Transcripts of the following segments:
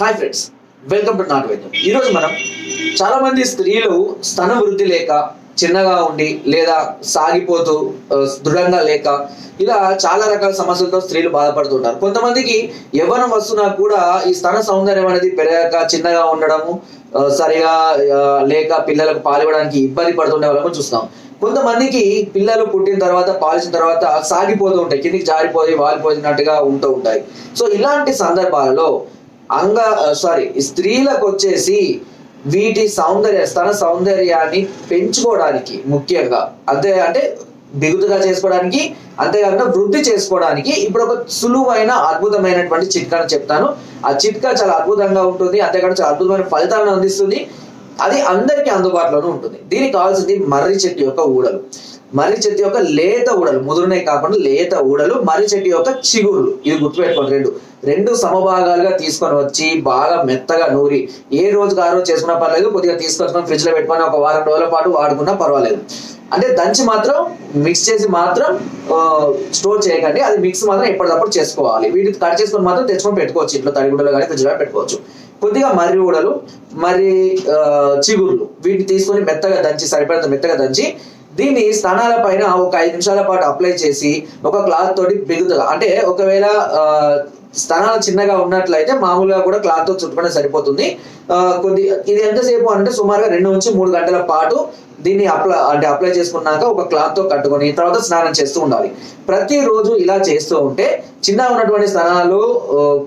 Hi friends welcome to నాట్ వైద్యం ఈరోజు మనం చాలా మంది స్త్రీలు స్తన వృద్ధి లేక చిన్నగా ఉండి లేదా సాగిపోతూ దృఢంగా లేక ఇలా చాలా రకాల సమస్యలతో స్త్రీలు బాధపడుతుంటారు. కొంతమందికి యవ్వనం వస్తున్నా కూడా ఈ స్తన సౌందర్యం అనేది పెరగాక చిన్నగా ఉండడము సరిగా లేక పిల్లలకు పాలివ్వడానికి ఇబ్బంది పడుతుండే వాళ్ళము చూస్తాం కొంతమందికి పిల్లలు పుట్టిన తర్వాత పాలిసిన తర్వాత సాగిపోతూ ఉంటాయి. కిందికి జారిపోయి వాలిపోయినట్టుగా ఉంటూ ఉంటాయి. సో ఇలాంటి సందర్భాలలో అంగ సారీ స్త్రీలకు వచ్చేసి వీటి సౌందర్య స్తన సౌందర్యాన్ని పెంచుకోవడానికి ముఖ్యంగా. అంతే అంటే బిగుతుగా చేసుకోవడానికి అంతేకాకుండా వృద్ధి చేసుకోవడానికి ఇప్పుడు ఒక సులువైన అద్భుతమైనటువంటి చిట్కాను చెప్తాను. ఆ చిట్కా చాలా అద్భుతంగా ఉంటుంది అంతేకాకుండా చాలా అద్భుతమైన ఫలితాలను అందిస్తుంది. అది అందరికీ అందుబాటులోనే ఉంటుంది. దీనికి కావాల్సింది మర్రి చెట్టు యొక్క ఊడలు. మర్రి చెట్టు యొక్క లేత ఊడలు ముదురునే కాకుండా లేత ఊడలు మర్రి చెట్టు యొక్క చిగురులు. ఇది గుర్తుపెట్టుకోండి రెండు. రెండు సమభాగాలుగా తీసుకొని వచ్చి బాగా మెత్తగా నూరి ఏ రోజుకి ఆ రోజు చేసుకున్నా పర్లేదు కొద్దిగా తీసుకొచ్చుకొని ఫ్రిడ్జ్లో పెట్టుకొని ఒక వారం రోజుల పాటు వాడుకున్నా పర్వాలేదు. అంటే దంచి మాత్రం మిక్స్ చేసి మాత్రం స్టోర్ చేయకండి. అది మిక్స్ మాత్రం ఎప్పటికప్పుడు చేసుకోవాలి. వీటిని కట్ చేసుకొని మాత్రం తెచ్చుకొని పెట్టుకోవచ్చు. ఇంట్లో తడిగుడ్డలో కానీ ఫ్రిడ్జ్ పెట్టుకోవచ్చు. కొద్దిగా మర్రి ఊడలు మరి చిగుర్లు. వీటిని తీసుకొని మెత్తగా దంచి సరిపడంత మెత్తగా దంచి దీన్ని స్థానాల పైన ఒక ఐదు నిమిషాల పాటు అప్లై చేసి ఒక క్లాత్ తోటి బిగుతుగా అంటే ఒకవేళ స్థానాలు చిన్నగా ఉన్నట్లయితే మామూలుగా కూడా క్లాత్తో చుట్టుకుంటే సరిపోతుంది. కొద్ది ఇది ఎంతసేపు అంటే సుమారుగా రెండు నుంచి మూడు గంటల పాటు దీన్ని అప్లై అంటే అప్లై చేసుకున్నాక ఒక క్లాత్తో కట్టుకొని తర్వాత స్నానం చేస్తూ ఉండాలి. ప్రతిరోజు ఇలా చేస్తూ ఉంటే చిన్న ఉన్నటువంటి స్థానాలు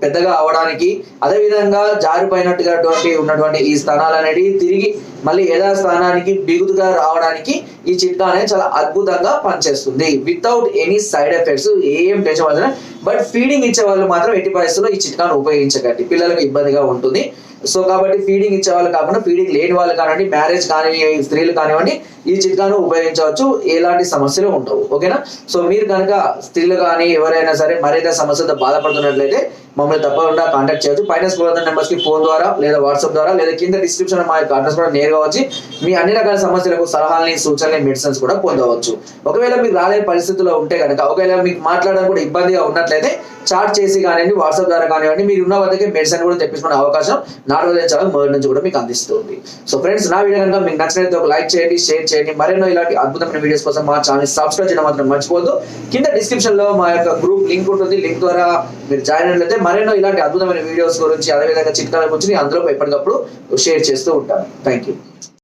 పెద్దగా అవడానికి అదే విధంగా జారిపోయినట్టుగా ఉన్నటువంటి ఈ స్థానాలు అనేవి తిరిగి మళ్ళీ యథా స్థానానికి బిగుతుగా రావడానికి ఈ చిట్కా అనేది చాలా అద్భుతంగా పనిచేస్తుంది. వితౌట్ ఎనీ సైడ్ ఎఫెక్ట్స్ ఏం పెంచవలసిన బట్ ఫీడింగ్ ఇచ్చే వాళ్ళు మాత్రం ఎట్టి పరిస్థితుల్లో ఈ చిట్కాను ఉపయోగించకండి. పిల్లలకు ఇబ్బందిగా ఉంటుంది. సో కాబట్టి ఫీడింగ్ ఇచ్చే వాళ్ళు కాకుండా ఫీడింగ్ లేని వాళ్ళు కానివ్వండి మ్యారేజ్ కానివ్వండి స్త్రీలు కానివ్వండి ఈ చిట్కాను ఉపయోగించవచ్చు. ఎలాంటి సమస్యలు ఉండవు. ఓకేనా సో మీరు కనుక స్త్రీలు కానీ ఎవరైనా సరే ఏదైనా సమస్యలతో బాధపడుతున్నట్లయితే మమ్మల్ని తప్పకుండా కాంటాక్ట్ చేయొచ్చు. ఫైనాన్స్ స్కూల్ నెంబర్స్కి ఫోన్ ద్వారా లేదా వాట్సాప్ ద్వారా లేదా కింద డిస్క్రిప్షన్ మా యొక్క అడ్రస్ కూడా నేరుగా వచ్చి మీ అన్ని రకాల సమస్యలకు సలహాలని సూచనలు మెడిసిన్స్ కూడా పొందవచ్చు. ఒకవేళ మీకు రాలేని పరిస్థితుల్లో ఉంటే కనుక ఒకవేళ మీకు మాట్లాడడం కూడా ఇబ్బందిగా ఉన్నట్లయితే చాట్ చేసి కానివ్వండి వాట్సాప్ ద్వారా కానివ్వండి మీరు ఉన్న వద్దకే మెడిసిన్ కూడా తెప్పించుకునే అవకాశం నాటు ఛానల్ మొదటి నుంచి కూడా మీకు అందిస్తుంది. సో ఫ్రెండ్స్ నా వీడియో కనుక మీకు నచ్చినట్లయితే ఒక లైక్ చేయండి షేర్ చేయండి. మరెన్నో ఇలాంటి అద్భుతమైన వీడియోస్ కోసం మా ఛానల్ సబ్స్క్రైబ్ చేయడం మాత్రం మర్చిపోద్దు కింద డిస్క్రిప్షన్లో మా యొక్క గ్రూప్ లింక్ ఉంటుంది. లింక్ ద్వారా మీరు జాయిన్ అయినట్లయితే మరెన్నో ఇలాంటి అద్భుతమైన వీడియోస్ గురించి అదేవిధంగా చిట్కాల గురించి నేను అందులో ఎప్పటికప్పుడు షేర్ చేస్తూ ఉంటాను. Thank you